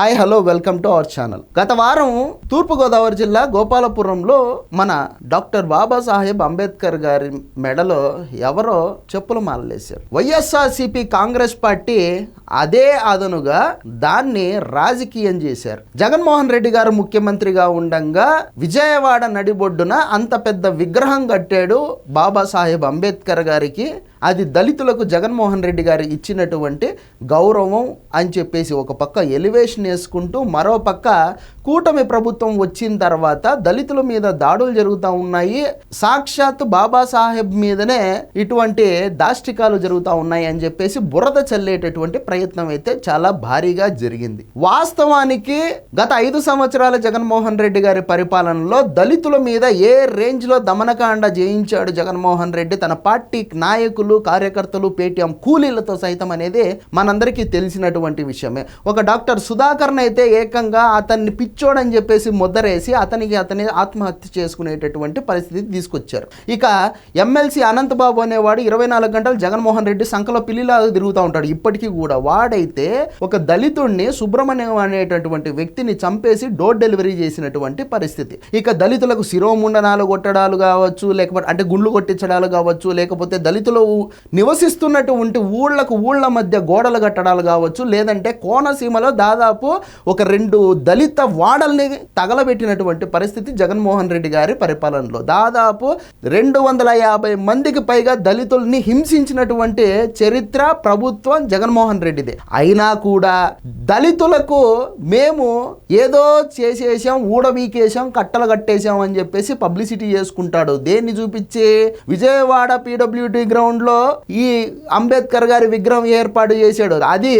Hi hello welcome to our channel. గత వారం తూర్పుగోదావరి జిల్లా గోపాలపురంలో మన డాక్టర్ బాబాసాహెబ్ అంబేద్కర్ గారి మెడలో ఎవరో చెప్పులు మాలలేశారు. వైఎస్ఆర్సిపి కాంగ్రెస్ పార్టీ అదే అదనుగా దాన్ని రాజకీయం చేశారు. జగన్మోహన్ రెడ్డి గారు ముఖ్యమంత్రిగా ఉండంగా విజయవాడ నడిబొడ్డున అంత పెద్ద విగ్రహం కట్టాడు బాబాసాహెబ్ అంబేద్కర్ గారికి. అది దళితులకు జగన్మోహన్ రెడ్డి గారు ఇచ్చినటువంటి గౌరవం అని చెప్పేసి ఒక పక్క ఎలివేషన్ వేసుకుంటూ మరో పక్క కూటమి ప్రభుత్వం వచ్చిన తర్వాత దళితుల మీద దాడులు జరుగుతూ ఉన్నాయి. సాక్షాత్ బాబాసాహెబ్ మీదనే ఇటువంటి దాష్టికాలు జరుగుతూ ఉన్నాయి అని చెప్పేసి బురద చల్లేటటువంటి ప్రయత్నం అయితే చాలా భారీగా జరిగింది. వాస్తవానికి గత ఐదు సంవత్సరాల జగన్మోహన్ రెడ్డి గారి పరిపాలనలో దళితుల మీద ఏ రేంజ్లో దమనకాండ జయించాడు జగన్మోహన్ రెడ్డి? తన పార్టీ నాయకులు కార్యకర్తలు పేటీఎం కూలీలతో సైతం అనేది మనందరికీ తెలిసినటువంటి విషయమే. ఒక డాక్టర్ సుధాకర్ని అయితే ఏకంగా అతన్ని పిచ్చోడని చెప్పేసి ముద్దరేసి అతనికి అతని ఆత్మహత్య చేసుకునేటటువంటి పరిస్థితి తీసుకొచ్చారు. ఇక ఎమ్మెల్సీ అనంతబాబు అనేవాడు ఇరవై నాలుగు గంటలు జగన్మోహన్ రెడ్డి సంఖలో పిల్లిలాగా తిరుగుతూ ఉంటాడు. ఇప్పటికీ కూడా వాడైతే ఒక దళితుడిని సుబ్రహ్మణ్యం అనేటటువంటి వ్యక్తిని చంపేసి డోర్ డెలివరీ చేసినటువంటి పరిస్థితి. ఇక దళితులకు శిరోముండనాలు కొట్టడాలు కావచ్చు లేకపోతే అంటే గుండ్లు కొట్టించడాలు కావచ్చు లేకపోతే దళితులు నివసిస్తున్నటువంటి ఊళ్ళకు ఊళ్ళ మధ్య గోడలు కట్టడాలు కావచ్చు లేదంటే కోనసీమలో దాదాపు ఒక రెండు దళిత వాడల్ని తగలబెట్టినటువంటి పరిస్థితి జగన్మోహన్ రెడ్డి గారి పరిపాలనలో. దాదాపు రెండు వందల యాభై మందికి పైగా దళితుల్ని హింసించినటువంటి చరిత్ర ప్రభుత్వం జగన్మోహన్ రెడ్డిదే. అయినా కూడా దళితులకు మేము ఏదో చేసేసాం ఊడబీకేసాం కట్టలు కట్టేసాం అని చెప్పేసి పబ్లిసిటీ చేసుకుంటాడు. దేన్ని చూపించి? విజయవాడ పీడబ్ల్యూడి గ్రౌండ్లో ఈ అంబేద్కర్ గారి విగ్రహం ఏర్పాటు చేశాడు. అది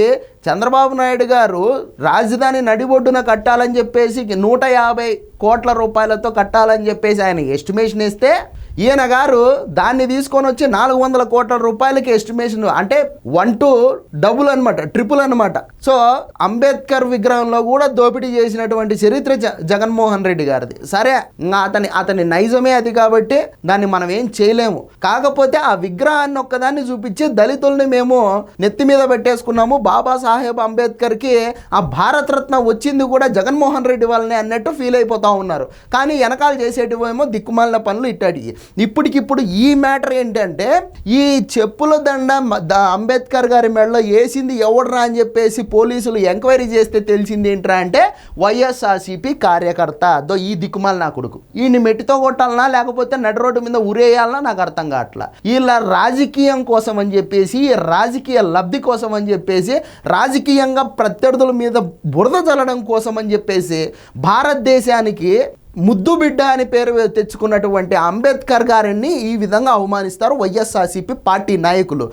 చంద్రబాబు నాయుడు గారు రాజధాని నడిబొడ్డున కట్టాలని చెప్పేసి నూట యాభై కోట్ల రూపాయలతో కట్టాలని చెప్పేసి ఆయన ఎస్టిమేషన్ ఇస్తే ఈయన గారు దాన్ని తీసుకొని వచ్చి నాలుగు వందల కోట్ల రూపాయలకి ఎస్టిమేషన్ అంటే వన్ టు డబుల్ అనమాట ట్రిపుల్ అనమాట సో అంబేద్కర్ విగ్రహంలో కూడా దోపిడీ చేసినటువంటి చరిత్ర జ- జగన్మోహన్ రెడ్డి గారిది. సరే ఇంకా అతని అతని నైజమే అది కాబట్టి దాన్ని మనం ఏం చేయలేము. కాకపోతే ఆ విగ్రహాన్ని ఒక్కదాన్ని చూపించి దళితుల్ని మేము నెత్తి మీద పెట్టేసుకున్నాము. బాబాసాహెబ్ అంబేద్కర్కి ఆ భారతరత్న వచ్చింది కూడా జగన్మోహన్ రెడ్డి వాళ్ళని అన్నట్టు ఫీల్ అయిపోతూ ఉన్నారు. కానీ వెనకాల చేసేటివేమో దిక్కుమాలిన పనులు ఇట్టాడి. ఇప్పటికిప్పుడు ఈ మ్యాటర్ ఏంటంటే ఈ చెప్పుల దండ మ- ద- అంబేద్కర్ గారి మెడలో వేసింది ఎవడరా అని చెప్పేసి పోలీసులు ఎంక్వైరీ చేస్తే తెలిసింది ఏంట్రా అంటే వైఎస్ఆర్సీపీ కార్యకర్త. దో ఈ దిక్కుమాల నా కొడుకు. ఈయన్ని మెట్టితో కొట్టాలనా లేకపోతే నడి రోడ్డు మీద ఉరేయాలనా నాకు అర్థం కావట్లా. వీళ్ళ రాజకీయం కోసం అని చెప్పేసి రాజకీయ లబ్ధి కోసం అని చెప్పేసి రాజకీయంగా ప్రత్యర్థుల మీద బురద చల్లడం కోసం అని చెప్పేసి భారతదేశానికి ముద్దు బిడ్డ అని పేరు తెచ్చుకున్నటువంటి అంబేద్కర్ గారిని ఈ విధంగా అవమానిస్తారు వైఎస్ఆర్సీపీ పార్టీ నాయకులు.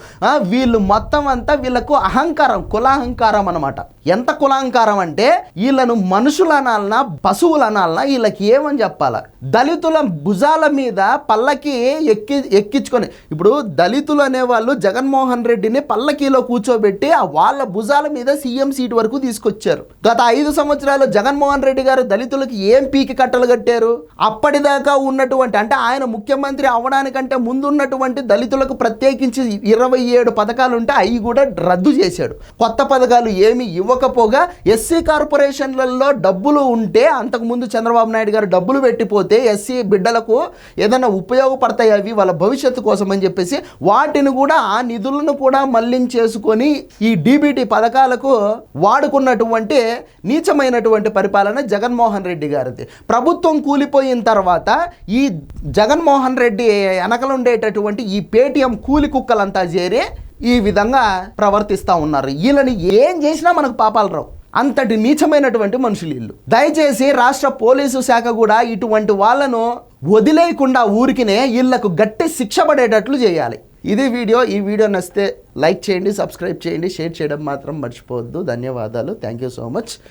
వీళ్ళు మొత్తం అంతా వీళ్ళకు అహంకారం కులాహంకారం అనమాట ఎంత కులాంకారం అంటే వీళ్ళను మనుషులు అనాలనా పశువులు అనాలనా వీళ్ళకి ఏమని చెప్పాలా? దళితుల భుజాల మీద పల్లకి ఎక్కి ఎక్కించుకొని ఇప్పుడు దళితులు అనేవాళ్ళు జగన్మోహన్ రెడ్డిని పల్లకీలో కూర్చోబెట్టి ఆ వాళ్ళ భుజాల మీద సీఎం సీట్ వరకు తీసుకొచ్చారు. గత ఐదు సంవత్సరాలు జగన్మోహన్ రెడ్డి గారు దళితులకు ఏం పీకి కట్టలు కట్టారు? అప్పటిదాకా ఉన్నటువంటి అంటే ఆయన ముఖ్యమంత్రి అవ్వడానికంటే ముందున్నటువంటి దళితులకు ప్రత్యేకించి ఇరవై ఏడు పథకాలు ఉంటే అవి కూడా రద్దు చేశాడు. కొత్త పథకాలు ఏమి ఇవ్వకపోగా ఎస్సీ కార్పొరేషన్లలో డబ్బులు ఉంటే అంతకుముందు చంద్రబాబు నాయుడు గారు డబ్బులు పెట్టిపోతే ఎస్సీ బిడ్డలకు ఏదైనా ఉపయోగపడతాయి అవి వాళ్ళ భవిష్యత్తు కోసం అని చెప్పేసి వాటిని కూడా ఆ నిధులను కూడా మళ్ళించేసుకొని ఈ డీబీటీ పథకాలకు వాడుకున్నటువంటి నీచమైనటువంటి పరిపాలన జగన్మోహన్ రెడ్డి గారిది. ప్రభుత్వం కూలిపోయిన తర్వాత ఈ జగన్మోహన్ రెడ్డి వెనకలు ఉండేటటువంటి ఈ పేటీఎం కూలి కుక్కలంతా చేరి ఈ విధంగా ప్రవర్తిస్తూ ఉన్నారు. వీళ్ళని ఏం చేసినా మనకు పాపాలు రావు. అంతటి నీచమైనటువంటి మనుషులు వీళ్ళు. దయచేసి రాష్ట్ర పోలీసు శాఖ కూడా ఇటువంటి వాళ్ళను వదిలేయకుండా ఊరికినే వీళ్ళకు గట్టి శిక్ష పడేటట్లు చేయాలి. ఇది వీడియో. ఈ వీడియో నచ్చితే లైక్ చేయండి సబ్స్క్రైబ్ చేయండి. షేర్ చేయడం మాత్రం మర్చిపోవద్దు. ధన్యవాదాలు. Thank you so much.